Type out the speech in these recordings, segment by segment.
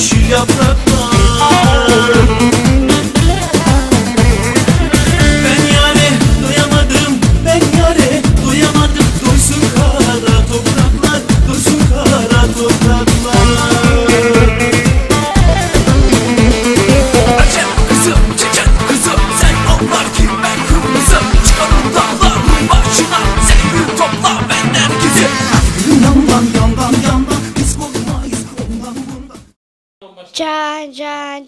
Yeşil yapraklar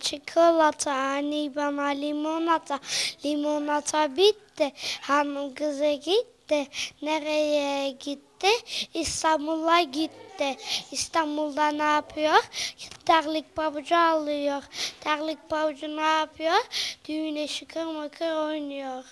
çikolata, anne bana limonata. Limonata bitti, hanım kızı gitti. Nereye gitti? İstanbul'a gitti. İstanbul'da ne yapıyor? Terlik pabucu alıyor. Terlik pabucu ne yapıyor? Düğüne şıkır mıkır oynuyor.